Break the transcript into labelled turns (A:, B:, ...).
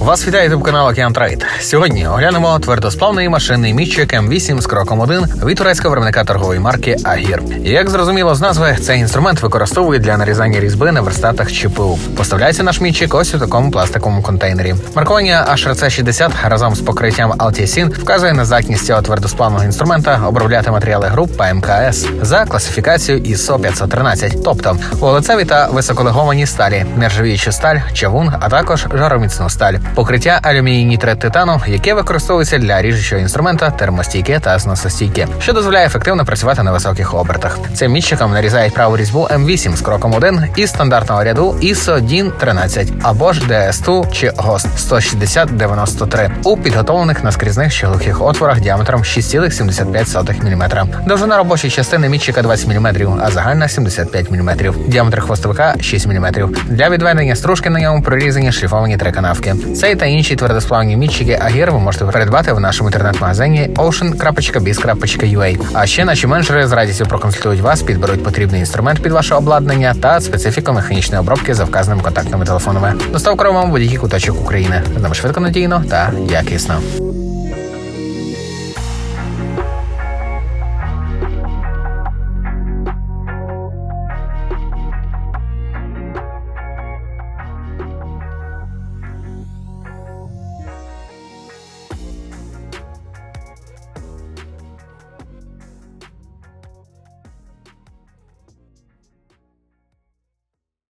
A: Вас вітає ютуб канал Океан Трейд. Сьогодні оглянемо твердосплавний машинний мітчик М8 з кроком 1 від турецького виробника торгової марки Агір. Як зрозуміло з назви, цей інструмент використовують для нарізання різьби на верстатах ЧПУ. Поставляється наш мітчик ось у такому пластиковому контейнері. Маркування HRC 60 разом з покриттям Altiesin вказує на здатність цього твердосплавного інструмента обробляти матеріали груп ПМКС за класифікацією ISO 513, тобто вуглецеві та високолеговані сталі, нержавіючу сталь, чавун, а також жароміцну сталь. Покриття алюміній нітрит титану, яке використовується для ріжучого інструмента, термостійке та зносостійке, що дозволяє ефективно працювати на високих обертах. Цим мітчиком нарізають праву різьбу М8 з кроком 1 із стандартного ряду ISO DIN 13 або ж DS2 чи GOST 16093 у підготовлених наскрізних щелухих отворах діаметром 6,75 мм. Довжина робочої частини мітчика 20 мм, а загальна 75 мм. Діаметр хвостовика 6 мм. Для відведення стружки на ньому прорізані шліфовані три канавки. Цей та інші твердосплавні мітчики Агір ви можете придбати в нашому інтернет-магазині ocean.biz.ua. А ще наші менеджери з радістю проконсультують вас, підберуть потрібний інструмент під ваше обладнання та специфіку механічної обробки за вказаними контактними телефонами. Доставка вам будь-який куточок України. З нами швидко надійно та якісно.